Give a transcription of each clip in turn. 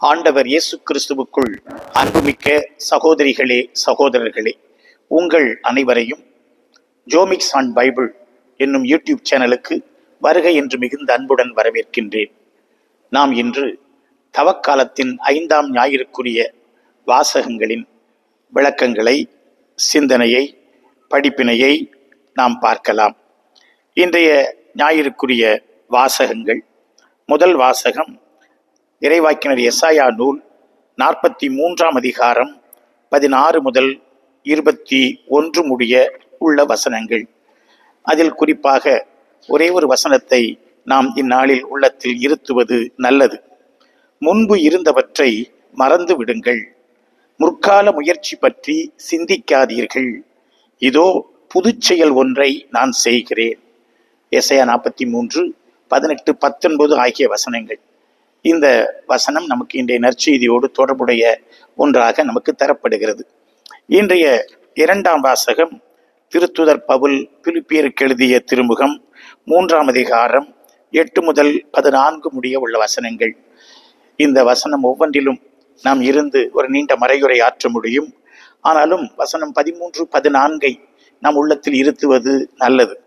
ஆண்டவர் இயேசு கிறிஸ்துவுக்குள் அன்புமிக்க சகோதரிகளே சகோதரர்களே உங்கள் அனைவரையும் ஜோமிக்ஸ் ஆன் பைபிள் என்னும் யூடியூப் சேனலுக்கு வருகை என்று மிகுந்த அன்புடன் வரவேற்கின்றேன். நாம் இன்று தவக்காலத்தின் ஐந்தாம் ஞாயிறுக்குரிய வாசகங்களின் விளக்கங்களை சிந்தனையை படிப்பினையை நாம் பார்க்கலாம். இன்றைய ஞாயிறுக்குரிய வாசகங்கள் முதல் வாசகம் இறைவாக்கினர் எசாயா நூல் நாற்பத்தி மூன்றாம் அதிகாரம் பதினாறு முதல் இருபத்தி ஒன்று முடிய உள்ள வசனங்கள். அதில் குறிப்பாக ஒரே ஒரு வசனத்தை நாம் இந்நாளில் உள்ளத்தில் இருத்துவது நல்லது. முன்பு இருந்தவற்றை மறந்து விடுங்கள். முற்கால முயற்சி பற்றி சிந்திக்காதீர்கள். இதோ புதுச்செயல் ஒன்றை நான் செய்கிறேன். எஸ்ஐயா நாற்பத்தி மூன்று பதினெட்டு பத்தொன்பது ஆகிய வசனங்கள். இந்த வசனம் நமக்கு இன்றைய நற்செய்தியோடு தொடர்புடைய ஒன்றாக நமக்கு தரப்படுகிறது. இன்றைய இரண்டாம் வாசகம் திருத்துதர் பவுல் பிலிப்பியருக்கு எழுதிய திருமுகம் மூன்றாம் அதிகாரம் எட்டு முதல் பதினான்கு முடிய உள்ள வசனங்கள். இந்த வசனம் ஒவ்வொன்றிலும் நாம் இருந்து ஒரு நீண்ட மறையுரை ஆற்ற முடியும். ஆனாலும் வசனம் பதிமூன்று பதினான்கை நம் உள்ளத்தில் இருத்துவது நல்லது.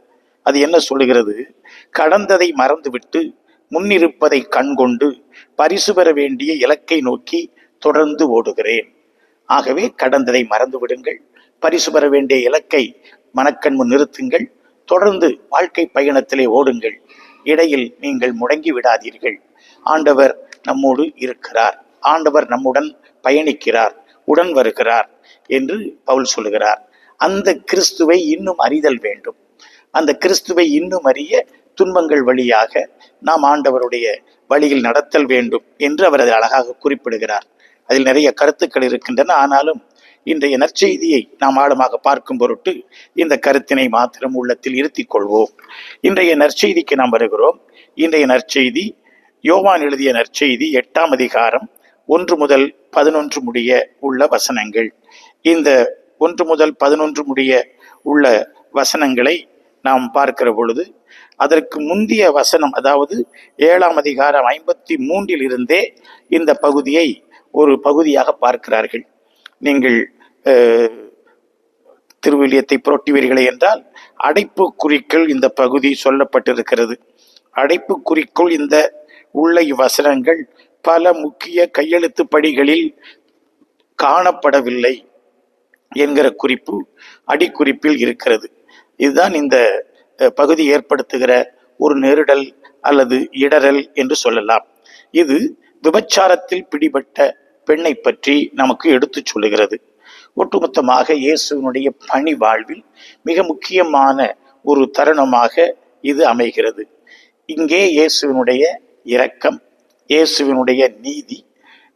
அது என்ன சொல்லுகிறது? கடந்ததை மறந்துவிட்டு முன்னிருப்பதை கண்கொண்டு பரிசு பெற வேண்டிய இலக்கை நோக்கி தொடர்ந்து ஓடுகிறேன். ஆகவே கடந்ததை மறந்து விடுங்கள் பரிசு பெற வேண்டிய இலக்கை மனக்கண் முன் நிறுத்துங்கள். தொடர்ந்து வாழ்க்கை பயணத்திலே ஓடுங்கள். இடையில் நீங்கள் முடங்கி விடாதீர்கள். ஆண்டவர் நம்மோடு இருக்கிறார். ஆண்டவர் நம்முடன் பயணிக்கிறார். உடன் வருகிறார் என்று பவுல் சொல்லுகிறார். அந்த கிறிஸ்துவை இன்னும் அறிதல் வேண்டும். அந்த கிறிஸ்துவை இன்னும் அறிய துன்பங்கள் வழியாக நாம் ஆண்டவருடைய வழியில் நடத்தல் வேண்டும் என்று அவர் அதை அழகாக குறிப்பிடுகிறார். அதில் நிறைய கருத்துக்கள் இருக்கின்றன. ஆனாலும் இன்றைய நற்செய்தியை நாம் ஆழமாக பார்க்கும் பொருட்டு இந்த கருத்தினை மாத்திரம் உள்ளத்தில் இருத்திக் கொள்வோம். இன்றைய நற்செய்திக்கு நாம் வருகிறோம். இன்றைய நற்செய்தி யோவான் எழுதிய நற்செய்தி எட்டாம் அதிகாரம் ஒன்று முதல் பதினொன்று முடிய உள்ள வசனங்கள். இந்த ஒன்று முதல் பதினொன்று முடிய உள்ள வசனங்களை நாம் பார்க்கிற பொழுது அதற்கு முந்திய வசனம் அதாவது ஏழாம் அதிகாரம் ஐம்பத்தி மூன்றில் இருந்தே இந்த பகுதியை ஒரு பகுதியாக பார்க்கிறார்கள். நீங்கள் அஹ், திருவிலியத்தை புரட்டுவீர்களே என்றால் அடைப்பு குறிக்குள் இந்த பகுதி சொல்லப்பட்டிருக்கிறது. அடைப்பு குறிக்குள் இந்த உள்ள இவ்வசனங்கள் பல முக்கிய கையெழுத்து படிகளில் காணப்படவில்லை என்கிற குறிப்பு அடிக்குறிப்பில் இருக்கிறது. இதுதான் இந்த பகுதி ஏற்படுத்துகிற ஒரு நெருடல் அல்லது இடரல் என்று சொல்லலாம். இது விபச்சாரத்தில் பிடிபட்ட பெண்ணை பற்றி நமக்கு எடுத்துச் சொல்லுகிறது. ஒட்டுமொத்தமாக இயேசுவினுடைய பணி வாழ்வில் மிக முக்கியமான ஒரு தருணமாக இது அமைகிறது. இங்கே இயேசுவினுடைய இரக்கம் இயேசுவினுடைய நீதி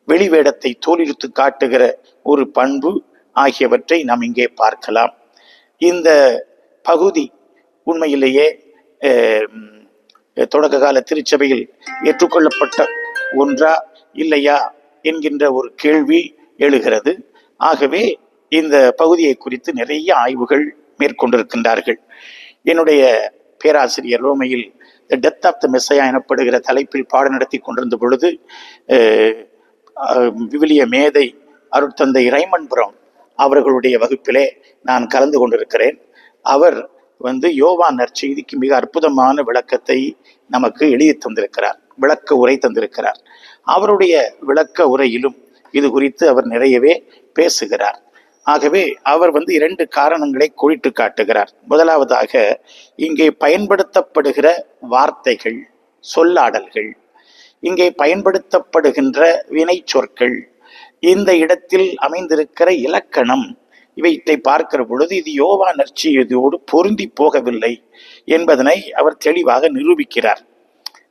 வெளிவேடத்தை தோலிருத்து காட்டுகிற ஒரு பண்பு ஆகியவற்றை நாம் இங்கே பார்க்கலாம். இந்த பகுதி உண்மையிலேயே தொடக்க கால திருச்சபையில் ஏற்றுக்கொள்ளப்பட்ட ஒன்றா இல்லையா என்கின்ற ஒரு கேள்வி எழுகிறது. ஆகவே இந்த பகுதியை குறித்து நிறைய ஆய்வுகள் மேற்கொண்டிருக்கின்றார்கள். என்னுடைய பேராசிரியர் ரோமையில் the death of the Messiah எனப்படுகிற தலைப்பில் பாடம் நடத்தி கொண்டிருந்த பொழுது விவிலிய மேதை அருட்தந்தை ரைமன் புரம் அவர்களுடைய வகுப்பிலே நான் கலந்து கொண்டிருக்கிறேன். அவர் வந்து யோவான் நற்செய்திக்கு மிக அற்புதமான விளக்கத்தை நமக்கு எழுதி தந்திருக்கிறார். விளக்க உரை தந்திருக்கிறார். அவருடைய விளக்க உரையிலும் இது குறித்து அவர் நிறையவே பேசுகிறார். ஆகவே அவர் வந்து இரண்டு காரணங்களை குறிட்டு காட்டுகிறார். முதலாவதாக இங்கே பயன்படுத்தப்படுகிற வார்த்தைகள் சொல்லாடல்கள் இங்கே பயன்படுத்தப்படுகின்ற வினை சொற்கள் இந்த இடத்தில் அமைந்திருக்கிற இலக்கணம் இவைத்தை பார்க்கிற பொழுது இது யோவா நற்செய்தியோடு பொருந்தி போகவில்லை என்பதனை அவர் தெளிவாக நிரூபிக்கிறார்.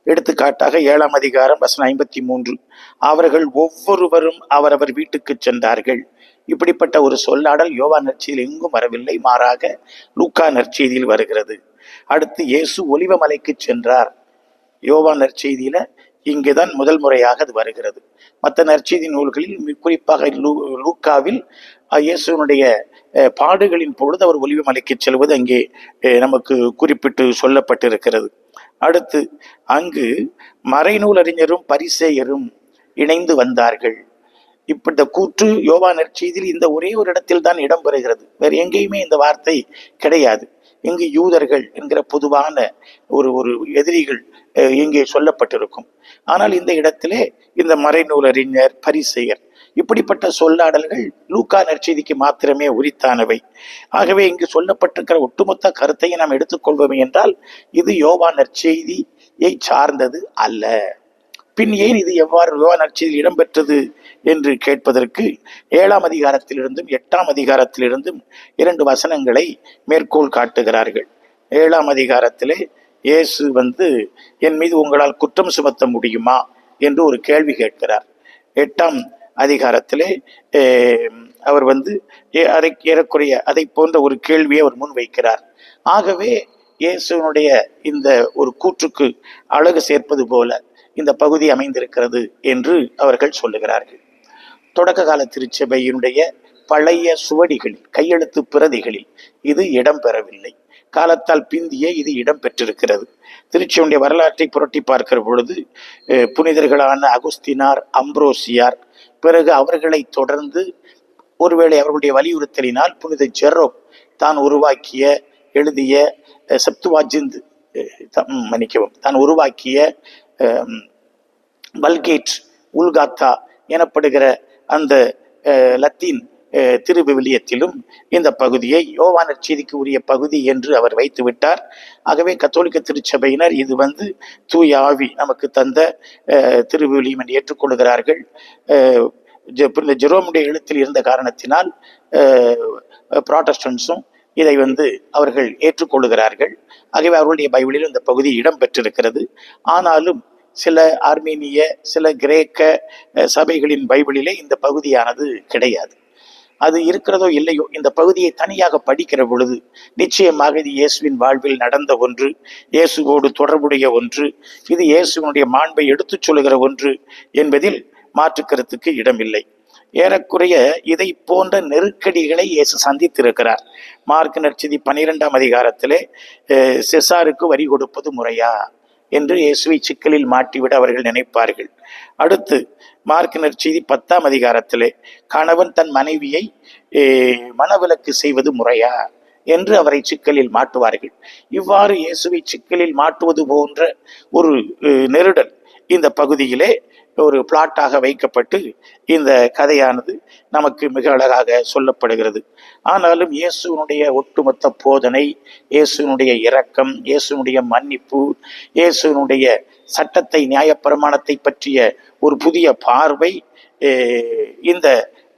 எடுத்துக்காட்டாக ஏழாம் அதிகாரம் வசனம் ஐம்பத்தி மூன்று. அவர்கள் ஒவ்வொருவரும் அவரவர் வீட்டுக்கு சென்றார்கள். இப்படிப்பட்ட ஒரு சொல்லாடல் யோவா நற்செய்தியில் எங்கும் வரவில்லை மாறாக லூக்கா நற்செய்தியில் வருகிறது. அடுத்து இயேசு ஒலிவமலைக்கு சென்றார். யோவா நற்செய்தியில இங்குதான் முதல் முறையாக அது வருகிறது. மற்ற நற்செய்தி நூல்களில் குறிப்பாக லூ லூக்காவில் இயேசுனுடைய பாடுகளின் பொழுது அவர் ஒலிவமலைக்கு செல்வது அங்கே நமக்கு குறிப்பிட்டு சொல்லப்பட்டிருக்கிறது. அடுத்து அங்கு மறைநூல் அறிஞரும் பரிசேயரும் இணைந்து வந்தார்கள். இப்ப இந்த கூற்று யோவா செய்தியில் இந்த ஒரே ஒரு இடத்தில் தான் இடம்பெறுகிறது. வேற எங்கேயுமே இந்த வார்த்தை கிடையாது. இங்கு யூதர்கள் என்கிற பொதுவான ஒரு ஒரு எதிரிகள் இங்கே சொல்லப்பட்டிருக்கும். ஆனால் இந்த இடத்திலே இந்த மறைநூலறிஞர் பரிசெயர் இப்படிப்பட்ட சொல்லாடல்கள் லூக்கா நற்செய்திக்கு மாத்திரமே உரித்தானவை. ஆகவே இங்கு சொல்லப்பட்டிருக்கிற ஒட்டுமொத்த கருத்தையும் நாம் எடுத்துக்கொள்வோமே என்றால் இது யோவா நற்செய்தியை சார்ந்தது அல்ல. பின் ஏன் இது எவ்வாறு யோவா நற்செய்தியில் இடம்பெற்றது என்று கேட்பதற்கு ஏழாம் அதிகாரத்திலிருந்தும் எட்டாம் அதிகாரத்திலிருந்தும் இரண்டு வசனங்களை மேற்கோள் காட்டுகிறார்கள். ஏழாம் அதிகாரத்திலே இயேசு வந்து என் மீது உங்களால் குற்றம் சுமத்த முடியுமா? என்று ஒரு கேள்வி கேட்கிறார். எட்டாம் அதிகாரத்திலே அவர் வந்து அதை ஏறக்குறைய அதை போன்ற ஒரு கேள்வியை அவர் முன் வைக்கிறார். ஆகவே இயேசுனுடைய இந்த ஒரு கூற்றுக்கு அழகு சேர்ப்பது போல இந்த பகுதி அமைந்திருக்கிறது என்று அவர்கள் சொல்லுகிறார்கள். தொடக்க கால திருச்சபையினுடைய பழைய சுவடிகளில் கையெழுத்து பிரதிகளில் இது இடம்பெறவில்லை. காலத்தால் பிந்திய இது இடம் பெற்றிருக்கிறது திருச்சியுடைய வரலாற்றை புரட்டி பார்க்கிற பொழுது புனிதர்களான அகுஸ்தினார் அம்ப்ரோசியார் பிறகு அவர்களை தொடர்ந்து ஒருவேளை அவர்களுடைய வலியுறுத்தலினால் புனித ஜெரோப் தான் உருவாக்கிய எழுதிய சப்துவாஜிந்த் மன்னிக்கவும் தான் உருவாக்கிய பல்கேட் உல்காத்தா எனப்படுகிற அந்த லத்தீன் திருவிவிலியத்திலும் இந்த பகுதியை யோவான செய்திக்கு உரிய பகுதி என்று அவர் வைத்து விட்டார் ஆகவே கத்தோலிக்க திருச்சபையினர் இது வந்து தூய ஆவி நமக்கு தந்த திருவிவிலியம் என்று ஏற்றுக்கொள்கிறார்கள். இந்த ஜெரோமுடைய எழுத்தில் இருந்த காரணத்தினால் ப்ராட்டஸ்டன்ஸும் இதை வந்து அவர்கள் ஏற்றுக்கொள்கிறார்கள். ஆகவே அவர்களுடைய பைபிளில் இந்த பகுதி இடம்பெற்றிருக்கிறது ஆனாலும் சில ஆர்மீனிய சில கிரேக்க சபைகளின் பைபிளிலே இந்த பகுதியானது கிடையாது. அது இருக்கிறதோ இல்லையோ இந்த பகுதியை தனியாக படிக்கிற பொழுது நிச்சயமாக இது இயேசுவின் வாழ்வில் நடந்த ஒன்று இயேசுவோடு தொடர்புடைய ஒன்று இது இயேசுவினுடைய மாண்பை எடுத்துச் சொல்லுகிற ஒன்று என்பதில் மாற்று கருத்துக்கு இடமில்லை. ஏறக்குறைய இதை போன்ற நெருக்கடிகளை இயேசு சந்தித்திருக்கிறார். மார்க் நற்செய்தி பனிரெண்டாம் அதிகாரத்திலே செசாருக்கு வரி கொடுப்பது முறையா? என்று இயேசுவை சிக்கலில் மாட்டிவிட அவர்கள் நினைப்பார்கள். அடுத்து மார்க் நற்செய்தி பத்தாம் அதிகாரத்திலே கணவன் தன் மனைவியை மனவிலக்கு செய்வது முறையா? என்று அவரை சிக்கலில் மாட்டுவார்கள். இவ்வாறு இயேசுவை சிக்கலில் மாட்டுவது போன்ற ஒரு நெருடல் இந்த பகுதியிலே ஒரு பிளாட்டாக வைக்கப்பட்டு இந்த கதையானது நமக்கு மிக அழகாக சொல்லப்படுகிறது. ஆனாலும் இயேசுனுடைய ஒட்டுமொத்த போதனை இயேசுனுடைய இரக்கம் இயேசுனுடைய மன்னிப்பு இயேசுனுடைய சட்டத்தை நியாயப்பிரமாணத்தை பற்றிய ஒரு புதிய பார்வை இந்த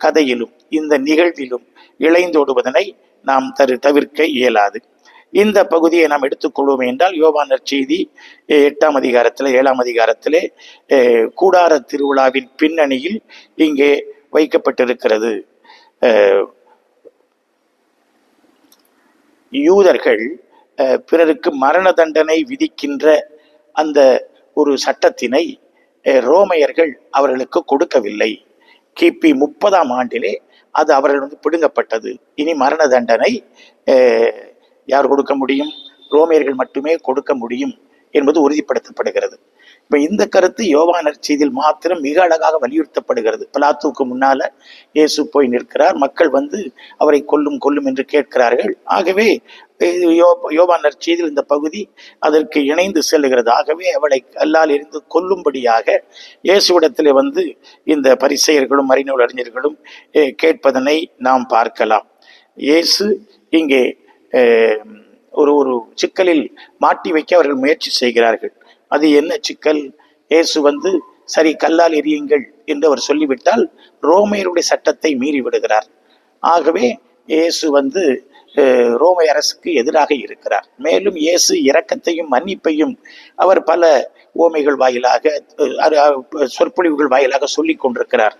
கதையிலும் இந்த நிகழ்விலும் இழைந்தோடுவதனை நாம் தரு தவிர்க்க இயலாது. இந்த பகுதியை நாம் எடுத்துக்கொள்வோம் என்றால் யோவானர் செய்தி எட்டாம் அதிகாரத்தில் ஏழாம் அதிகாரத்திலே கூடார திருவிழாவின் பின்னணியில் இங்கே வைக்கப்பட்டிருக்கிறது. யூதர்கள் பிறருக்கு மரண தண்டனை விதிக்கின்ற அந்த ஒரு சட்டத்தினை அஹ், ரோமையர்கள் அவர்களுக்கு கொடுக்கவில்லை. கிபி முப்பதாம் ஆண்டிலே அது அவர்களிடம் பிடுங்கப்பட்டது. இனி மரண தண்டனை யார் கொடுக்க முடியும்? ரோமியர்கள் மட்டுமே கொடுக்க முடியும் என்பது உறுதிப்படுத்தப்படுகிறது. இப்ப இந்த கருத்து யோவா செய்தியில் மாத்திரம் மிக அழகாக வலியுறுத்தப்படுகிறது. பிலாத்துவுக்கு முன்னால இயேசு போய் நிற்கிறார். மக்கள் வந்து அவரை கொல்லும் கொல்லும் என்று கேட்கிறார்கள். ஆகவே இது யோ செய்தியில் இந்த பகுதி அதற்கு இணைந்து செல்கிறது ஆகவே அவளை கல்லால் இருந்து கொல்லும்படியாக இயேசுவிடத்திலே வந்து இந்த பரிசெயர்களும் மறைநூல் அறிஞர்களும் கேட்பதனை நாம் பார்க்கலாம். இயேசு இங்கே ஒரு ஒரு சிக்கலில் மாட்டி வைக்க அவர்கள் முயற்சி செய்கிறார்கள். அது என்ன சிக்கல்? இயேசு வந்து சரி கல்லால் எரியுங்கள் என்று அவர் சொல்லிவிட்டால் ரோமையருடைய சட்டத்தை மீறி விடுகிறார். ஆகவே இயேசு வந்து ரோமை அரசுக்கு எதிராக இருக்கிறார். மேலும் இயேசு இரக்கத்தையும் மன்னிப்பையும் அவர் பல ஓமைகள் வாயிலாக சொற்பொழிவுகள் வாயிலாக சொல்லிக் கொண்டிருக்கிறார்.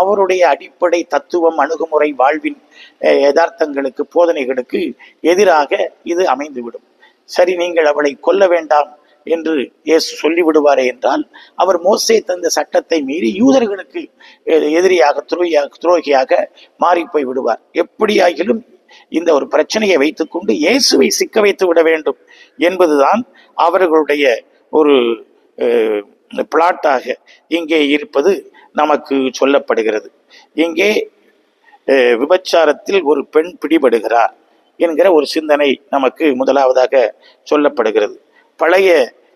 அவருடைய அடிப்படை தத்துவம் அணுகுமுறை வாழ்வின் யதார்த்தங்களுக்கு போதனைகளுக்கு எதிராக இது அமைந்துவிடும். சரி நீங்கள் அவளை கொல்ல வேண்டாம் என்று இயேசு சொல்லிவிடுவாரே என்றால் அவர் மோசே தந்த சட்டத்தை மீறி யூதர்களுக்கு எதிரியாக துரோகியாக துரோகியாக மாறி போய் விடுவார். எப்படியாகிலும் இந்த ஒரு பிரச்சனையை வைத்துக்கொண்டு இயேசுவை சிக்க வைத்து விட வேண்டும் என்பதுதான் அவர்களுடைய ஒரு அஹ், பிளாட்டாக இங்கே இருப்பது நமக்கு சொல்லப்படுகிறது. இங்கே அஹ், விபச்சாரத்தில் ஒரு பெண் பிடிபடுகிறார் என்கிற ஒரு சிந்தனை நமக்கு முதலாவதாக சொல்லப்படுகிறது. பழைய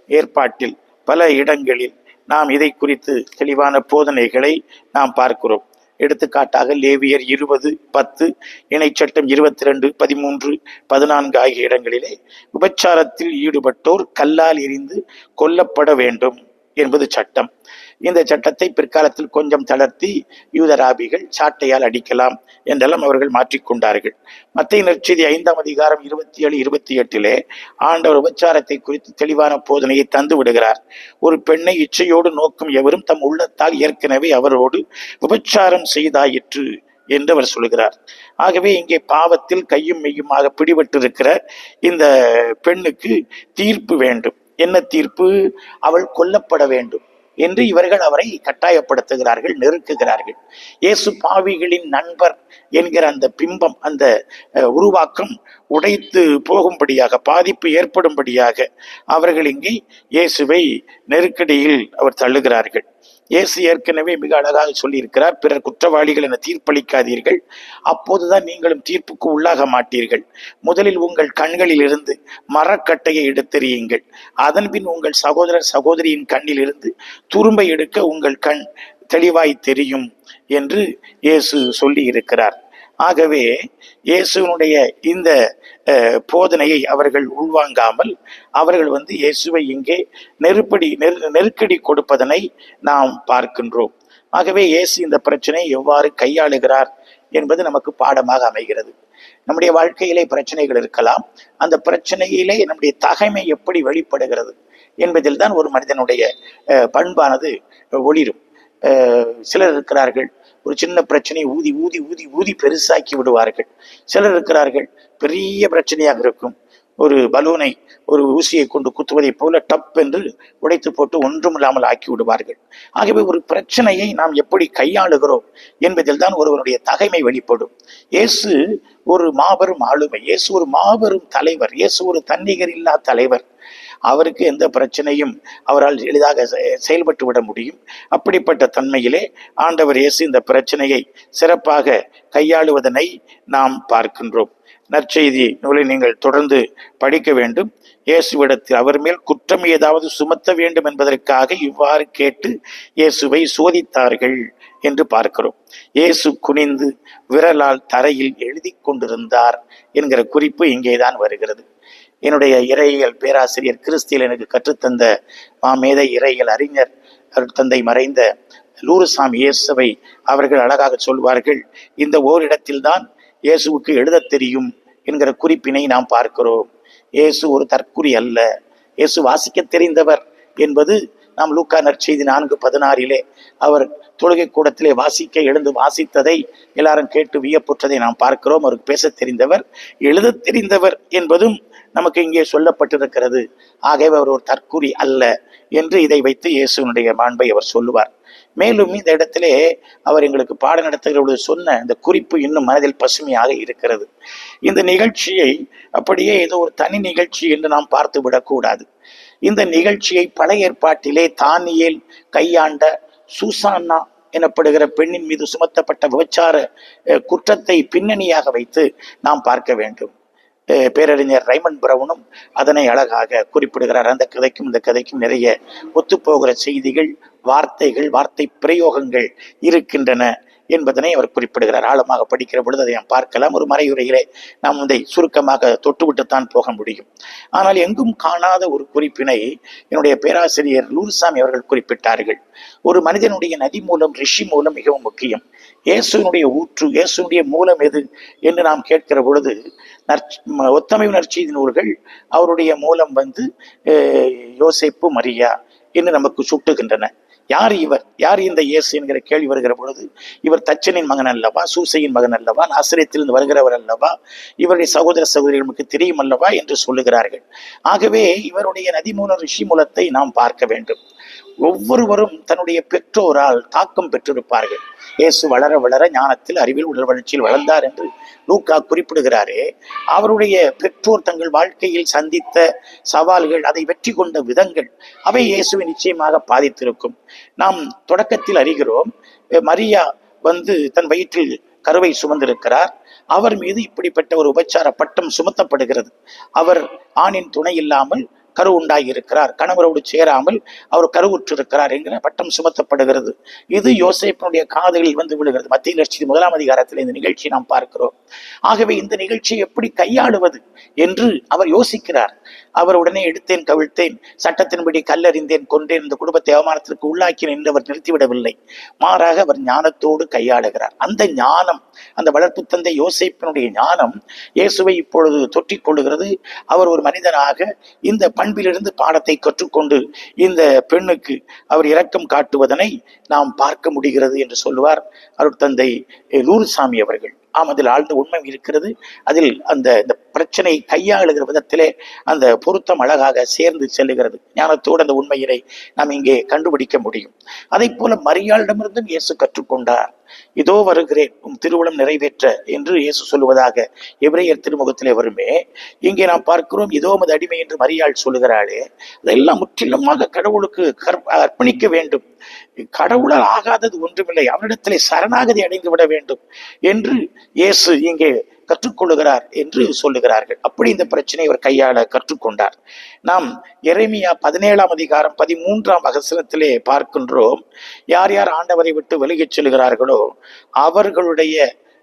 ஏற்பாட்டில் பல இடங்களில் நாம் இதை குறித்து தெளிவான போதனைகளை நாம் பார்க்கிறோம். எடுத்துக்காட்டாக லேவியர் இருபது பத்து இணைச்சட்டம் இருபத்தி ரெண்டு பதிமூன்று பதினான்கு ஆகிய இடங்களிலே விபச்சாரத்தில் ஈடுபட்டோர் கல்லால் எரிந்து கொல்லப்பட வேண்டும் என்பது சட்டம். இந்த சட்டத்தை பிற்காலத்தில் கொஞ்சம் தளர்த்தி யூதராபிகள் சாட்டையால் அடிக்கலாம் என்றெல்லாம் அவர்கள் மாற்றிக்கொண்டார்கள். மத்திய நற்செய்தி ஐந்தாம் அதிகாரம் இருபத்தி ஏழு இருபத்தி எட்டிலே ஆண்டவர் உபச்சாரத்தை குறித்து தெளிவான போதனையை தந்து விடுகிறார். ஒரு பெண்ணை இச்சையோடு நோக்கும் எவரும் தம் உள்ளத்தால் ஏற்கனவே அவரோடு உபச்சாரம் செய்தாயிற்று என்று அவர் சொல்கிறார். ஆகவே இங்கே பாவத்தில் கையும் மெய்யுமாக பிடிபட்டிருக்கிற இந்த பெண்ணுக்கு தீர்ப்பு வேண்டும். என்ன தீர்ப்பு? அவள் கொல்லப்பட வேண்டும். என்று இவர்கள் அவரை கட்டாயப்படுத்துகிறார்கள் நெருக்குகிறார்கள். இயேசு பாவிகளின் நண்பர் என்கிற அந்த பிம்பம் அந்த உருவாக்கம் உடைத்து போகும்படியாக பாதிப்பு ஏற்படும்படியாக அவர்கள் இங்கே இயேசுவை நெருக்கடியில் அவர் தள்ளுகிறார்கள். இயேசு ஏற்கனவே மிக அழகாக சொல்லியிருக்கிறார் பிறர் குற்றவாளிகள் என தீர்ப்பளிக்காதீர்கள் அப்போதுதான் நீங்களும் தீர்ப்புக்கு உள்ளாக மாட்டீர்கள். முதலில் உங்கள் கண்களில் இருந்து மரக்கட்டையை எடுத்தெறியுங்கள். அதன்பின் உங்கள் சகோதரர் சகோதரியின் கண்ணில் இருந்து துரும்பை எடுக்க உங்கள் கண் தெளிவாய் தெரியும் என்று இயேசு சொல்லி இருக்கிறார். ஆகவே இயேசுனுடைய இந்த போதனையை அவர்கள் உள்வாங்காமல் அவர்கள் வந்து இயேசுவை இங்கே நெருப்படி நெரு நெருக்கடி கொடுப்பதனை நாம் பார்க்கின்றோம். ஆகவே இயேசு இந்த பிரச்சனையை எவ்வாறு கையாளுகிறார் என்பது நமக்கு பாடமாக அமைகிறது. நம்முடைய வாழ்க்கையிலே பிரச்சனைகள் இருக்கலாம். அந்த பிரச்சனையிலே நம்முடைய தகைமை எப்படி வெளிப்படுகிறது என்பதில் தான் ஒரு மனிதனுடைய பண்பானது ஒளிரும். சிலர் இருக்கிறார்கள். ஒரு சின்ன பிரச்சனையை ஊதி ஊதி ஊதி ஊதி பெருசாக்கி விடுவார்கள். சிலர் இருக்கிறார்கள் பெரிய பிரச்சனையாக இருக்கும். ஒரு பலூனை ஒரு ஊசியை கொண்டு குத்துவதைப் போல டப் என்று உடைத்து போட்டு ஒன்றும் இல்லாமல் ஆக்கி விடுவார்கள். ஆகவே ஒரு பிரச்சனையை நாம் எப்படி கையாளுகிறோம் என்பதில் தான் ஒருவருடைய தகைமை வெளிப்படும். இயேசு ஒரு மாபெரும் ஆளுமை இயேசு ஒரு மாபெரும் தலைவர் இயேசு ஒரு தன்னிகர் இல்லா தலைவர். அவருக்கு எந்த பிரச்சனையும் அவரால் எளிதாக செ- செயல்பட்டு விட முடியும். அப்படிப்பட்ட தன்மையிலே ஆண்டவர் இயேசு இந்த பிரச்சனையை சிறப்பாக கையாளுவதனை நாம் பார்க்கின்றோம். நற்செய்தி நூலை நீங்கள் தொடர்ந்து படிக்க வேண்டும். இயேசுவிடத்தில் அவர் மேல் குற்றம் ஏதாவது சுமத்த வேண்டும் என்பதற்காக இவ்வாறு கேட்டு இயேசுவை சோதித்தார்கள் என்று பார்க்கிறோம். இயேசு குனிந்து விரலால் தரையில் எழுதி கொண்டிருந்தார் என்கிற குறிப்பு இங்கேதான் வருகிறது. என்னுடைய இறையியல் பேராசிரியர் கிறிஸ்தியில் எனக்கு கற்றுத்தந்த மாமேதை இறையியல் அறிஞர் தந்தை மறைந்த லூருசாமி இயேசுவை அவர்கள் அழகாக சொல்வார்கள் இந்த ஓரிடத்தில்தான் இயேசுவுக்கு எழுதத் தெரியும் என்கிற குறிப்பினை நாம் பார்க்கிறோம். இயேசு ஒரு தற்குறி அல்ல. இயேசு வாசிக்க தெரிந்தவர் என்பது நாம் லூக்கா நற்செய்தி நான்கு பதினாறிலே அவர் தொழுகை கூடத்திலே வாசிக்க எழுந்து வாசித்ததை எல்லாரும் கேட்டு வியப்புற்றதை நாம் பார்க்கிறோம். அவருக்கு பேசத் தெரிந்தவர் எழுதத் தெரிந்தவர் என்பதும் நமக்கு இங்கே சொல்லப்பட்டிருக்கிறது. ஆகவே அவர் ஒரு தற்குறி அல்ல என்று இதை வைத்து இயேசுனுடைய மாண்பை அவர் சொல்லுவார். மேலும் இந்த இடத்திலே அவர் எங்களுக்கு பாடம் நடத்துகிற பொழுது சொன்ன இந்த குறிப்பு இன்னும் மனதில் பசுமையாக இருக்கிறது. இந்த நிகழ்ச்சியை அப்படியே ஏதோ ஒரு தனி நிகழ்ச்சி என்று நாம் பார்த்து விடக்கூடாது. இந்த நிகழ்ச்சியை பழைய ஏற்பாட்டிலே தானியேல் கையாண்ட சூசானா எனப்படுகிற பெண்ணின் மீது சுமத்தப்பட்ட விபச்சார குற்றத்தை பின்னணியாக வைத்து நாம் பார்க்க வேண்டும். பேரறிஞர் ரைமன் பிரவுனும் அதனை அழகாக குறிப்பிடுகிறார். அந்த கதைக்கும் இந்த கதைக்கும் நிறைய ஒத்துப்போகிற செய்திகள் வார்த்தைகள் வார்த்தை பிரயோகங்கள் இருக்கின்றன என்பதனை அவர் குறிப்பிடுகிறார். ஆழமாக படிக்கிற பொழுது அதை நாம் பார்க்கலாம். ஒரு மறையுரையிலே நாம் இதை சுருக்கமாக தொட்டுவிட்டுத்தான் போக முடியும். ஆனால் எங்கும் காணாத ஒரு குறிப்பினை என்னுடைய பேராசிரியர் லூர்சாமி அவர்கள் குறிப்பிட்டார்கள். ஒரு மனிதனுடைய நதி மூலம் ரிஷி மூலம் மிகவும் முக்கியம். இயேசுனுடைய ஊற்று இயேசுனுடைய மூலம் எது என்று நாம் கேட்கிற பொழுது நற்ச ஒத்தமை உணர்ச்சி நூல்கள் அவருடைய மூலம் வந்து யோசிப்பு மரியா என்று நமக்கு சுட்டுகின்றன. யார் இவர்? யார் இந்த இயேசு என்கிற கேள்வி வருகிற பொழுது இவர் தச்சனின் மகன் அல்லவா? சூசையின் மகன் அல்லவா? ஆசிரியத்திலிருந்து வருகிறவர் அல்லவா? இவருடைய சகோதர சகோதரிகள் நமக்கு தெரியும் அல்லவா? என்று சொல்லுகிறார்கள். ஆகவே இவருடைய நதிமூல ரிஷி மூலத்தை நாம் பார்க்க வேண்டும். ஒவ்வொருவரும் தன்னுடைய பெற்றோரால் தாக்கம் பெற்றிருப்பார்கள். இயேசு வளர வளர ஞானத்தில் அறிவில் உடல் வளர்ச்சியில் வளர்ந்தார் என்று லூக்கா குறிப்பிடுகிறாரே. அவருடைய பெற்றோர் தங்கள் வாழ்க்கையில் சந்தித்த சவால்கள் அதை வெற்றி கொண்ட விதங்கள் அவை இயேசுவை நிச்சயமாக பாதித்திருக்கும். நாம் தொடக்கத்தில் அறிகிறோம் மரியா வந்து தன் வயிற்றில் கருவை சுமந்திருக்கிறார். அவர் மீது இப்படிப்பட்ட ஒரு உபச்சார பட்டம் சுமத்தப்படுகிறது. அவர் ஆணின் துணை இல்லாமல் கரு உண்டாகியிருக்கிறார். கணவரோடு சேராமல் அவர் கருவுற்றிருக்கிறார் என்கிற பட்டம் சுமத்தப்படுகிறது. இது யோசேப்பனுடைய காதுகளில் வந்து விழுகிறது. மத்திய நிகழ்ச்சி முதலாம் அதிகாரத்தில் இந்த நிகழ்ச்சி நாம் பார்க்கிறோம். ஆகவே இந்த நிகழ்ச்சியை எப்படி கையாளுவது என்று அவர் யோசிக்கிறார். அவர் உடனே எடுத்தேன் கவிழ்த்தேன் சட்டத்தின்படி கல்லறிந்தேன் கொன்றேன் இந்த குடும்பத்தை அவமானத்திற்கு உள்ளாக்கினேன் என்று அவர் நிறுத்திவிடவில்லை. மாறாக அவர் ஞானத்தோடு கையாளுகிறார். அந்த ஞானம் அந்த வளர்ப்பு தந்தை யோசேப்பினுடைய ஞானம் இயேசுவை இப்பொழுது தொற்றிக் கொள்ளுகிறது. அவர் ஒரு மனிதனாக இந்த பண்பிலிருந்து பாடத்தை கற்றுக்கொண்டு இந்த பெண்ணுக்கு அவர் இரக்கம் காட்டுவதனை நாம் பார்க்க முடிகிறது என்று சொல்லுவார் அருட்தந்தை லூர்சாமி அவர்கள். ஆம் அதில் ஆழ்ந்த உண்மை இருக்கிறது. அதில் அந்த இந்த பிரச்சனையை கையாளுகிற விதத்திலே அந்த பொருத்தம் அழகாக சேர்ந்து செல்லுகிறது. ஞானத்தோடு அந்த உண்மையினை நாம் இங்கே கண்டுபிடிக்க முடியும். அதை போல மரியாளிடமிருந்தும் இயேசு கற்றுக்கொண்டார். இதோ வருகிறேன் உம் திருவுளம் நிறைவேற்ற என்று இயேசு சொல்லுவதாக எபிரேயர் திருமுகத்திலே வருமே இங்கே நாம் பார்க்கிறோம் இதோ மது அடிமை என்று மரியாள் சொல்லுகிறாளே அதெல்லாம் முற்றிலுமாக கடவுளுக்கு அர்ப்பணிக்க வேண்டும். கடவுளால் ஆகாதது ஒன்றுமில்லை அவரிடத்திலே சரணாகதி அடைந்து விட வேண்டும் என்று இயேசு இங்கே கற்றுக்கொள்ளுகிறார் என்று சொல்லுகிறார்கள். அப்படி இந்த பிரச்சனையை அவர் கையாள கற்றுக்கொண்டார். நாம் எரேமியா பதினேழாம் அதிகாரம் பதிமூன்றாம் வசனத்திலே பார்க்கின்றோம். யார் யார் ஆண்டவரை விட்டு விலகிச் செல்கிறார்களோ அவர்களுடைய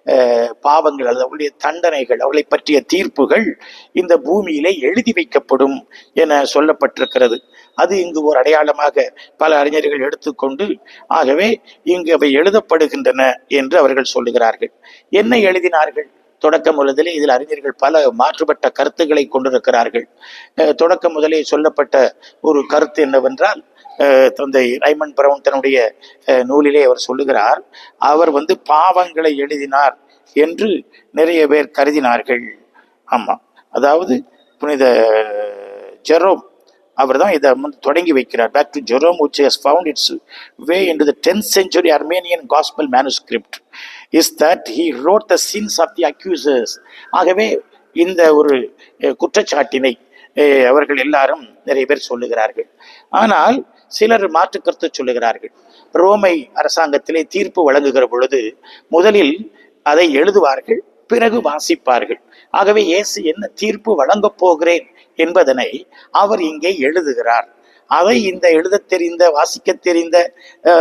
அஹ், பாவங்கள் அல்லது அவருடைய தண்டனைகள் அவர்களை பற்றிய தீர்ப்புகள் இந்த பூமியிலே எழுதி வைக்கப்படும் என சொல்லப்பட்டிருக்கிறது. அது இங்கு ஒரு அடையாளமாக பல அறிஞர்கள் எடுத்துக்கொண்டு ஆகவே இங்கு அவை எழுதப்படுகின்றன என்று அவர்கள் சொல்லுகிறார்கள். என்ன எழுதினார்கள்? தொடக்கம் முதலே இதில் அறிஞர்கள் பல மாற்றுப்பட்ட கருத்துக்களை கொண்டிருக்கிறார்கள். தொடக்கம் முதலே சொல்லப்பட்ட ஒரு கருத்து என்னவென்றால் தந்தை ரைமண்ட் பிரவுன் தன்னுடைய நூலிலே அவர் சொல்லுகிறார் அவர் வந்து பாவங்களை எழுதினார் என்று நிறைய பேர் கருதினார்கள். ஆமாம் அதாவது புனித ஜெரோம் அவர் தான் இதை வந்து தொடங்கி வைக்கிறார். Back to Jerome has found its way in into the 10th century Armenian gospel manuscript is that he wrote the sins of the ஆகவே இந்த ஒரு குற்றச்சாட்டினை அவர்கள் எல்லாரும் நிறைய பேர் சொல்லுகிறார்கள். ஆனால் சிலர் மாற்று கருத்து சொல்லுகிறார்கள். ரோமை அரசாங்கத்திலே தீர்ப்பு வழங்குகிற பொழுது முதலில் அதை எழுதுவார்கள் பிறகு வாசிப்பார்கள். ஆகவே இயேசு என்ன தீர்ப்பு வழங்கப் போகிறேன் என்பதனை அவர் இங்கே எழுதுகிறார். அதை இந்த எழுதத் தெரிந்த வாசிக்க தெரிந்த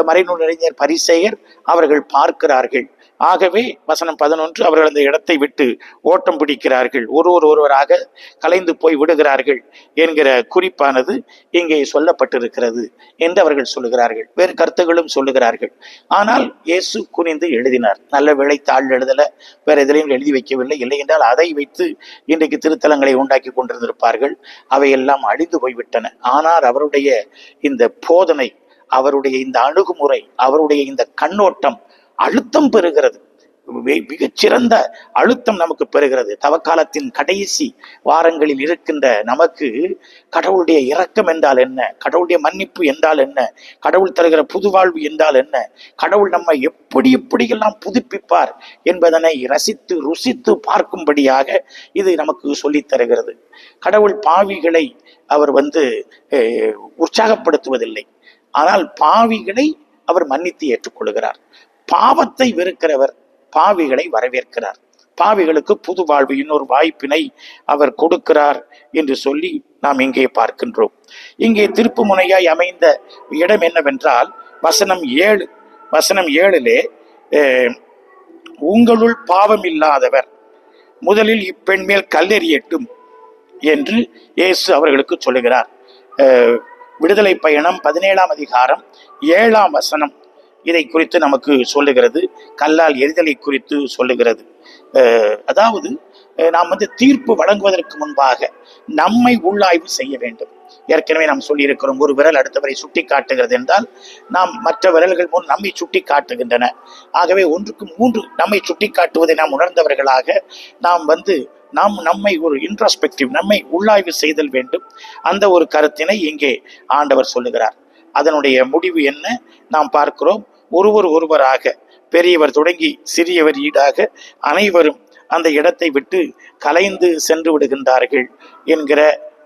மறைநூல் அறிஞர் பரிசெயர் அவர்கள் பார்க்கிறார்கள். ஆகவே வசனம் பதினொன்று அவர்கள் அந்த இடத்தை விட்டு ஓட்டம் பிடிக்கிறார்கள். ஒருவர் ஒருவராக கலைந்து போய் விடுகிறார்கள் என்கிற குறிப்பானது இங்கே சொல்லப்பட்டிருக்கிறது என்று அவர்கள் சொல்லுகிறார்கள். வேறு கருத்துகளும் சொல்லுகிறார்கள். ஆனால் இயேசு குனிந்து எழுதினார். நல்ல வேலை தாழ் எழுதல வேற எதிலையும் எழுதி வைக்கவில்லை. இல்லை என்றால் அதை வைத்து இன்றைக்கு திருத்தலங்களை உண்டாக்கி கொண்டிருந்திருப்பார்கள். அவையெல்லாம் அழிந்து போய்விட்டன. ஆனால் அவருடைய இந்த போதனை அவருடைய இந்த அணுகுமுறை அவருடைய இந்த கண்ணோட்டம் அழுத்தம் பெறுகிறது. மிகச்சிறந்த அழுத்தம் நமக்கு பெறுகிறது. தவக்காலத்தின் கடைசி வாரங்களில் இருக்கின்ற நமக்கு கடவுளுடைய இரக்கம் என்றால் என்ன? கடவுளுடைய மன்னிப்பு என்றால் என்ன? கடவுள் தருகிற புது வாழ்வு என்றால் என்ன? கடவுள் நம்மை எப்படி எப்படியெல்லாம் புதுப்பிப்பார் என்பதனை ரசித்து ருசித்து பார்க்கும்படியாக இது நமக்கு சொல்லித் தருகிறது. கடவுள் பாவிகளை அவர் வந்து உற்சாகப்படுத்துவதில்லை. ஆனால் பாவிகளை அவர் மன்னித்து ஏற்றுக்கொள்கிறார். பாவத்தை வெறுக்கிறவர் பாவிகளை வரவேற்கிறார். பாவிகளுக்கு புது வாழ்வு இன்னொரு வாய்ப்பினை அவர் கொடுக்கிறார் என்று சொல்லி நாம் இங்கே பார்க்கின்றோம். இங்கே திருப்பு முனையாய் அமைந்த இடம் என்னவென்றால் வசனம் ஏழு வசனம் ஏழிலே உங்களுள் பாவம் இல்லாதவர் முதலில் இப்பெண் மேல் கல்லெறியட்டும் என்று இயேசு அவர்களுக்கு சொல்லுகிறார். விடுதலை பயணம் பதினேழாம் அதிகாரம் ஏழாம் வசனம் இதை குறித்து நமக்கு சொல்லுகிறது. கல்லால் எரிதலை குறித்து சொல்லுகிறது அதாவது நாம் வந்து தீர்ப்பு வழங்குவதற்கு முன்பாக நம்மை உள்ளாய்வு செய்ய வேண்டும். ஏற்கனவே நாம் சொல்லியிருக்கிறோம் ஒரு விரல் அடுத்தவரை சுட்டி காட்டுகிறது என்றால் நாம் மற்ற விரல்கள் முன் நம்மை சுட்டி காட்டுகின்றன ஆகவே ஒன்றுக்கு மூன்று நம்மை சுட்டி காட்டுவதை நாம் உணர்ந்தவர்களாக நாம் வந்து நாம் நம்மை ஒரு இன்ட்ராஸ்பெக்டிவ் நம்மை உள்ளாய்வு செய்தல் வேண்டும். அந்த ஒரு கருத்தினை இங்கே ஆண்டவர் சொல்லுகிறார். அதனுடைய முடிவு என்ன? நாம் பார்க்கிறோம் ஒருவர் ஒருவராக பெரியவர் தொடங்கி சிறியவர் ஈடாக அனைவரும் அந்த இடத்தை விட்டு கலைந்து சென்று விடுகின்றார்கள் என்கிற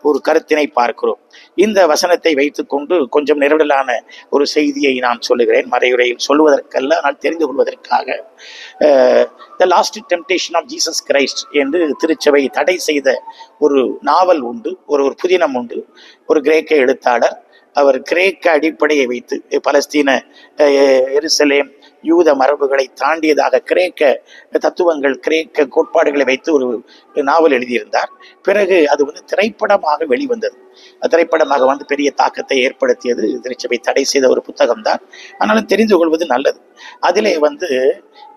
ஒரு கருத்தினை பார்க்கிறோம். இந்த வசனத்தை வைத்துக்கொண்டு கொஞ்சம் நெருடலான ஒரு செய்தியை நான் சொல்லுகிறேன். மறையுரையில் சொல்வதற்கல்ல ஆனால் தெரிந்து கொள்வதற்காக. The last temptation of Jesus Christ என்று திருச்சபை தடை செய்த ஒரு நாவல் உண்டு ஒரு ஒரு புதினம் உண்டு. ஒரு கிரேக்க எழுத்தாளர் அவர் கிரேக்க அடிப்படையை வைத்து பலஸ்தீன எருசலேம் யூத மரபுகளை தாண்டியதாக கிரேக்க தத்துவங்கள் கிரேக்க கோட்பாடுகளை வைத்து ஒரு நாவல் எழுதியிருந்தார். பிறகு அது வந்து திரைப்படமாக வெளிவந்தது. திரைப்படமாக வந்து பெரிய தாக்கத்தை ஏற்படுத்தியது. திருச்சபை தடை செய்த ஒரு புத்தகம்தான். ஆனாலும் தெரிந்து கொள்வது நல்லது. அதிலே வந்து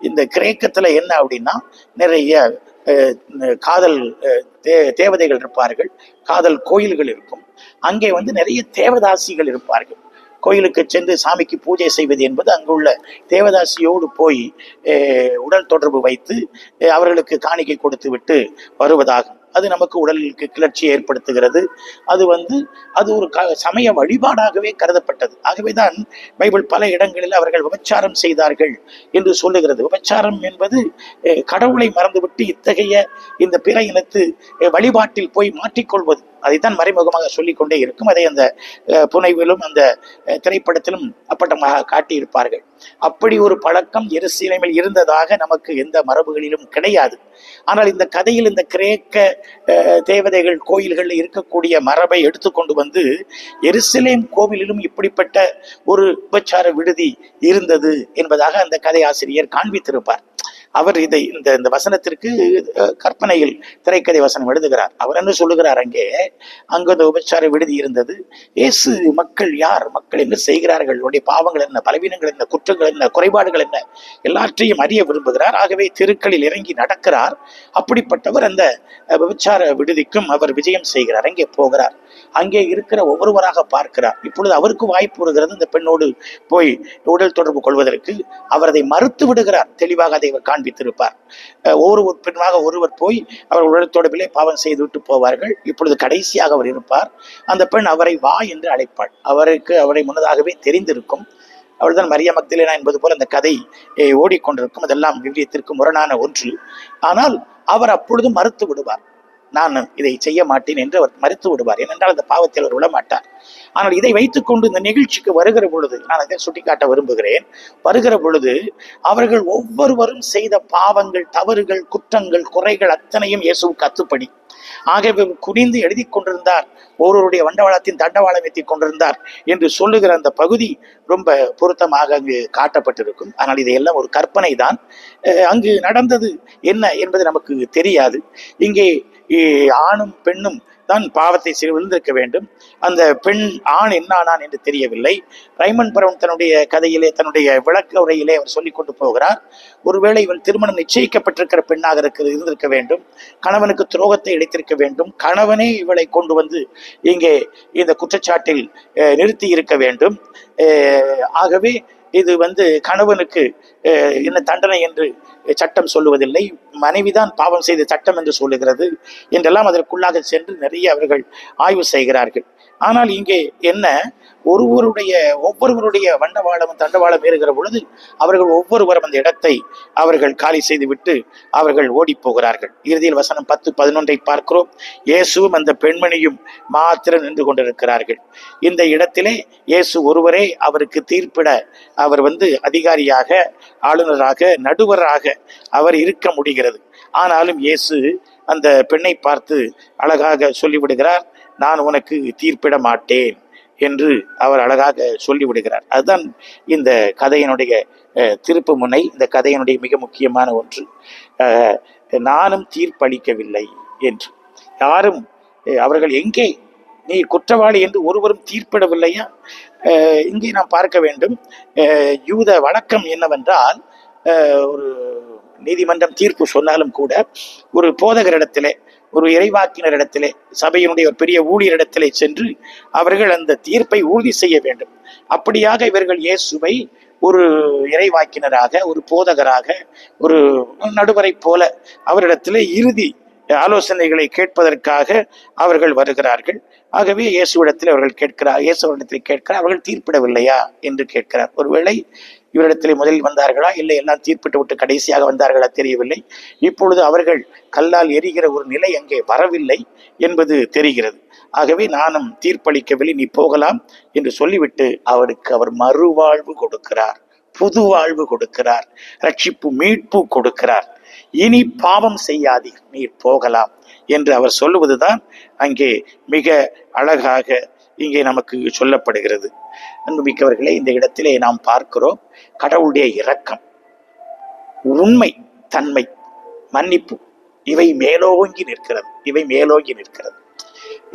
இந்த கிரேக்கத்துல என்ன அப்படின்னா நிறைய காதல் தே- தேவதைகள் இருப்பார்கள் காதல் கோயில்கள் இருக்கும். அங்கே வந்து நிறைய தேவதாசிகள் இருப்பார்கள். கோயிலுக்கு சென்று சாமிக்கு பூஜை செய்வது என்பது அங்குள்ள தேவதாசியோடு போய் உடல் தொடர்பு வைத்து அவர்களுக்கு காணிக்கை கொடுத்து விட்டு வருவதாகும். அது நமக்கு உடலுக்கு கிளர்ச்சியை ஏற்படுத்துகிறது. அது வந்து அது ஒரு க சமய வழிபாடாகவே கருதப்பட்டது. ஆகவேதான் பைபிள் பல இடங்களில் அவர்கள் விபச்சாரம் செய்தார்கள் என்று சொல்லுகிறது. விபச்சாரம் என்பது கடவுளை மறந்துவிட்டு இத்தகைய இந்த பிற இனத்து வழிபாட்டில் போய் மாற்றிக்கொள்வது. அதைத்தான் மறைமுகமாக சொல்லிக் கொண்டே இருக்கும். அதை அந்த புனைவிலும் அந்த திரைப்படத்திலும் அப்பட்டமாக காட்டியிருப்பார்கள். அப்படி ஒரு பழக்கம் எருசலேமில் இருந்ததாக நமக்கு எந்த மரபுகளிலும் கிடையாது. ஆனால் இந்த கதையில் இந்த கிரேக்க தேவதைகள் கோயில்களில் இருக்கக்கூடிய மரபை எடுத்துக்கொண்டு வந்து எருசலேம் கோவிலிலும் இப்படிப்பட்ட ஒரு உபச்சார விடுதி இருந்தது என்பதாக அந்த கதை ஆசிரியர் காண்பித்திருப்பார். அவர் இதை இந்த இந்த வசனத்திற்கு கற்பனையில் திரைக்கதை வசனம் எழுதுகிறார். அவர் என்ன சொல்லுகிறார் அங்கே? அங்கு அந்த உபச்சார விடுதி இருந்தது. இயேசு மக்கள் யார்? மக்கள் என்ன செய்கிறார்கள்? உடைய பாவங்கள் என்ன? பலவீனங்கள் என்ன? குற்றங்கள் என்ன? குறைபாடுகள் என்ன? எல்லாற்றையும் அறிய விரும்புகிறார். ஆகவே தெருக்களில் இறங்கி நடக்கிறார். அப்படிப்பட்டவர் அந்த விபச்சார விடுதிக்கும் அவர் விஜயம் செய்கிறார். அங்கே போகிறார்? அங்கே இருக்கிற ஒவ்வொருவராக பார்க்கிறார். இப்பொழுது அவருக்கு வாய்ப்பு வருகிறது. இந்த பெண்ணோடு போய் உடல் தொடர்பு கொள்வதற்கு அவர் அதை மறுத்து விடுகிறார். தெளிவாக அதை அவர் காண்பித்திருப்பார். ஒவ்வொரு பெண்ணாக ஒருவர் போய் அவர் உடல் தொடர்பிலே பாவம் செய்து விட்டு போவார்கள். இப்பொழுது கடைசியாக அவர் இருப்பார். அந்த பெண் அவரை வா என்று அழைப்பாள். அவருக்கு அவரை முன்னதாகவே தெரிந்திருக்கும். அவள்தான் மரிய மக்தலேனா என்பது போல அந்த கதை ஓடிக்கொண்டிருக்கும். அதெல்லாம் விவிலியத்திற்கு முரணான ஒன்று. ஆனால் அவர் அப்பொழுது மறுத்து விடுவார். நான் இதை செய்ய மாட்டேன் என்று அவர் மறுத்து விடுவார். ஏனென்றால் அந்த பாவத்தில் அவர் விடமாட்டார் ஆனால் இதை வைத்துக்கொண்டு இந்த நிகழ்ச்சிக்கு வருகிற பொழுது நான் அதை சுட்டிக்காட்ட விரும்புகிறேன். வருகிற பொழுது அவர்கள் ஒவ்வொருவரும் செய்த பாவங்கள் தவறுகள் குற்றங்கள் குறைகள் அத்தனையும் இயேசுவுக்கு அத்துப்படி ஆகவே குனிந்து எழுதி கொண்டிருந்தார். ஒருவருடைய வண்டவாளத்தின் தண்டவாளம் எத்தி கொண்டிருந்தார் என்று சொல்லுகிற அந்த பகுதி ரொம்ப பொருத்தமாக அங்கு காட்டப்பட்டிருக்கும். ஆனால் இதையெல்லாம் ஒரு கற்பனை தான் அங்கு நடந்தது என்ன என்பது நமக்கு தெரியாது. இங்கே ஆணும் பெண்ணும் தான் பாவத்தை செய்து விழுந்திருக்க வேண்டும். அந்த பெண் ஆண் என்ன ஆனான் என்று தெரியவில்லை. ரைமன் பரவன் தன்னுடைய கதையிலே தன்னுடைய விளக்க உரையிலே அவர் சொல்லிக் கொண்டு போகிறார். ஒருவேளை இவள் திருமணம் நிச்சயிக்கப்பட்டிருக்கிற பெண்ணாக இருக்க இருந்திருக்க வேண்டும். கணவனுக்கு துரோகத்தை இழைத்திருக்க வேண்டும். கணவனே இவளை கொண்டு வந்து இங்கே இந்த குற்றச்சாட்டில் நிறுத்தி இருக்க வேண்டும். ஆகவே இது வந்து கணவனுக்கு என்ன தண்டனை என்று சட்டம் சொல்லுவதில்லை. மனைவிதான் பாவம் செய்த சட்டம் என்று சொல்லுகிறது என்றெல்லாம் அதற்குள்ளாக சென்று நிறைய அவர்கள் ஆய்வு செய்கிறார்கள். ஆனால் இங்கே என்ன? ஒருவருடைய ஒவ்வொருவருடைய வண்டவாளம் தண்டவாளம் ஏறுகிற பொழுது அவர்கள் ஒவ்வொருவரும் அந்த இடத்தை அவர்கள் காலி செய்து விட்டு அவர்கள் ஓடி போகிறார்கள் இறுதியில் வசனம் பத்து பதினொன்றை பார்க்கிறோம். இயேசுவும் அந்த பெண்மணியும் மாத்திரம் நின்று கொண்டிருக்கிறார்கள். இந்த இடத்திலே இயேசு ஒருவரே அவருக்கு தீர்ப்பிட அவர் வந்து அதிகாரியாக ஆளுநராக நடுவராக அவர் இருக்க முடிகிறது. ஆனாலும் இயேசு அந்த பெண்ணை பார்த்து அழகாக சொல்லிவிடுகிறார் நான் உனக்கு தீர்ப்பிட மாட்டேன் என்று அவர் அழகாக சொல்லிவிடுகிறார். அதுதான் இந்த கதையினுடைய திருப்பு முனை. இந்த கதையினுடைய மிக முக்கியமான ஒன்று. நானும் தீர்ப்பளிக்கவில்லை என்று. யாரும் அவர்கள் எங்கே நீ குற்றவாளி என்று ஒருவரும் தீர்ப்பிடவில்லையா? இங்கே நாம் பார்க்க வேண்டும். யூத வழக்கம் என்னவென்றால் ஒரு நீதிமன்றம் தீர்ப்பு சொன்னாலும் கூட ஒரு போதகரிடத்திலே ஒரு இறைவாக்கினரிடத்திலே சபையினுடைய ஒரு பெரிய ஊழியரிடத்திலே சென்று அவர்கள் அந்த தீர்ப்பை உறுதி செய்ய வேண்டும். அப்படியாக இவர்கள் இயேசுவை ஒரு இறைவாக்கினராக ஒரு போதகராக ஒரு நடுவரை போல அவரிடத்திலே இறுதி ஆலோசனைகளை கேட்பதற்காக அவர்கள் வருகிறார்கள். ஆகவே இயேசுவிடத்தில் அவர்கள் கேட்கிறார் இயேசுவிடத்தில் கேட்கிறார் அவர்கள் தீர்ப்பிடவில்லையா என்று கேட்கிறார். ஒருவேளை இவரிடத்தில் முதலில் வந்தார்களா? இல்லை எல்லாம் தீர்ப்பிட்டு விட்டு கடைசியாக வந்தார்களா தெரியவில்லை. இப்பொழுது அவர்கள் கல்லால் எரிகிற ஒரு நிலை அங்கே வரவில்லை என்பது தெரிகிறது. ஆகவே நானும் தீர்ப்பளிக்கவில்லை நீ போகலாம் என்று சொல்லிவிட்டு அவருக்கு அவர் மறுவாழ்வு கொடுக்கிறார் புது வாழ்வு கொடுக்கிறார் ரட்சிப்பு மீட்பு கொடுக்கிறார். இனி பாவம் செய்யாதீர் நீர் போகலாம் என்று அவர் சொல்லுவதுதான் அங்கே மிக அழகாக இங்கே நமக்கு சொல்லப்படுகிறது. அன்புமிக்கவர்களே இந்த இடத்திலே நாம் பார்க்கிறோம் கடவுளுடைய இரக்கம் உண்மை தன்மை மன்னிப்பு இவை மேலோங்கி நிற்கிறது இவை மேலோங்கி நிற்கிறது.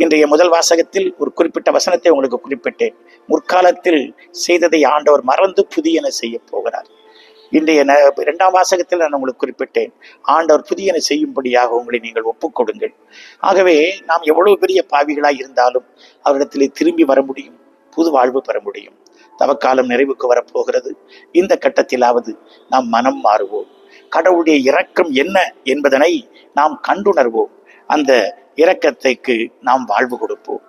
இன்றைய முதல் வாசகத்தில் ஒரு குறிப்பிட்ட வசனத்தை உங்களுக்கு குறிப்பிட்டேன். முற்காலத்தில் செய்ததை ஆண்டவர் மறந்து புதியன செய்ய போகிறார். இன்றைய ந- இரண்டாம் வாசகத்தில் நான் உங்களுக்கு குறிப்பிட்டேன். ஆண்டவர் புதியன செய்யும்படியாக உங்களை நீங்கள் ஒப்புக்கொடுங்கள். ஆகவே நாம் எவ்வளவு பெரிய பாவிகளாய் இருந்தாலும் அவரிடத்திலே திரும்பி வர முடியும். புது வாழ்வு பெற முடியும். தவக்காலம் நிறைவுக்கு வரப்போகிறது. இந்த கட்டத்திலாவது நாம் மனம் மாறுவோம். கடவுளுடைய இரக்கம் என்ன என்பதனை நாம் கண்டுணர்வோம். அந்த இரக்கத்தைக்கு நாம் வாழ்வு கொடுப்போம்.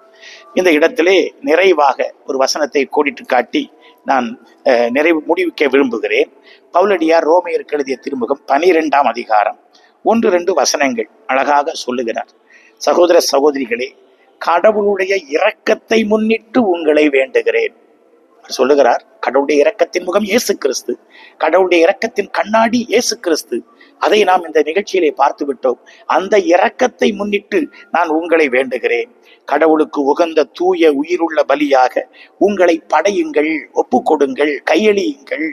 இந்த இடத்திலே நிறைவாக ஒரு வசனத்தை கோடிட்டு காட்டி நான் நிறைவு முடிவிக்க விரும்புகிறேன். பவுலடியார் ரோமையருக்கு எழுதிய திருமுகம் பனிரெண்டாம் அதிகாரம். ஒன்று ரெண்டு வசனங்கள் அழகாக சொல்லுகிறார். சகோதர சகோதரிகளே கடவுளுடைய இரக்கத்தை முன்னிட்டு உங்களை வேண்டுகிறேன். சொல்லுகிறார் கடவுளுடைய இரக்கத்தின் முகம் இயேசு கிறிஸ்து கடவுளுடைய இரக்கத்தின் கண்ணாடி இயேசு கிறிஸ்து அதை நாம் இந்த நிகழ்ச்சியிலே பார்த்து விட்டோம் அந்த இரக்கத்தை முன்னிட்டு நான் உங்களை வேண்டுகிறேன். கடவுளுக்கு உகந்த தூய உயிருள்ள பலியாக உங்களை படையுங்கள் ஒப்புக்கொடுங்கள் கையெழியுங்கள்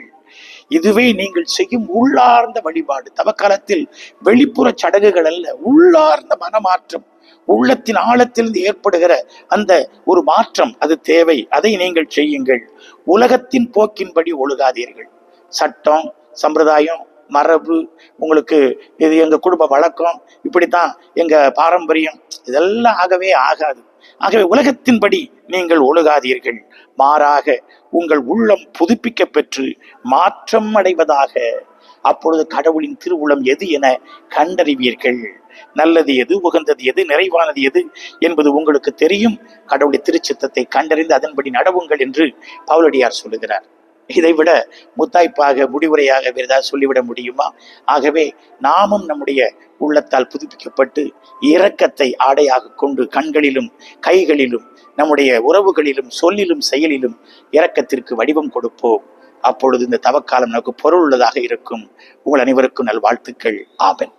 இதுவே நீங்கள் செய்யும் உள்ளார்ந்த வழிபாடு. தவக்காலத்தில் வெளிப்புற சடங்குகள் அல்ல உள்ளார்ந்த மனமாற்றம் உள்ளத்தின் ஆழத்திலிருந்து ஏற்படுகிற அந்த ஒரு மாற்றம் அது தேவை. அதை நீங்கள் செய்யுங்கள். உலகத்தின் போக்கின்படி ஒழுகாதீர்கள். சட்டம் சம்பிரதாயம் மரபு உங்களுக்கு இது எங்கள் குடும்ப வழக்கம் இப்படித்தான் எங்கள் பாரம்பரியம் இதெல்லாம் ஆகவே ஆகாது. ஆகவே உலகத்தின்படி நீங்கள் ஒழுகாதீர்கள். மாறாக உங்கள் உள்ளம் புதுப்பிக்க பெற்று மாற்றம் அடைவதாக அப்பொழுது கடவுளின் திருவுளம் எது என கண்டறிவீர்கள். நல்லது எது உகந்தது எது நிறைவானது எது என்பது உங்களுக்கு தெரியும். கடவுளுடைய திருச்சித்தத்தை கண்டறிந்து அதன்படி நடவுங்கள் என்று பவுலடியார் சொல்லுகிறார். இதைவிட முத்தாய்ப்பாக முடிவுரையாக வேறு ஏதாவது சொல்லிவிட முடியுமா? ஆகவே நாமும் நம்முடைய உள்ளத்தால் புதுப்பிக்கப்பட்டு இரக்கத்தை ஆடையாக கொண்டு கண்களிலும் கைகளிலும் நம்முடைய உறவுகளிலும் சொல்லிலும் செயலிலும் இரக்கத்திற்கு வடிவம் கொடுப்போம். அப்பொழுது இந்த தவக்காலம் நமக்கு பொருள் உள்ளதாக இருக்கும். உங்கள் அனைவருக்கும் நல்வாழ்த்துக்கள். ஆபன்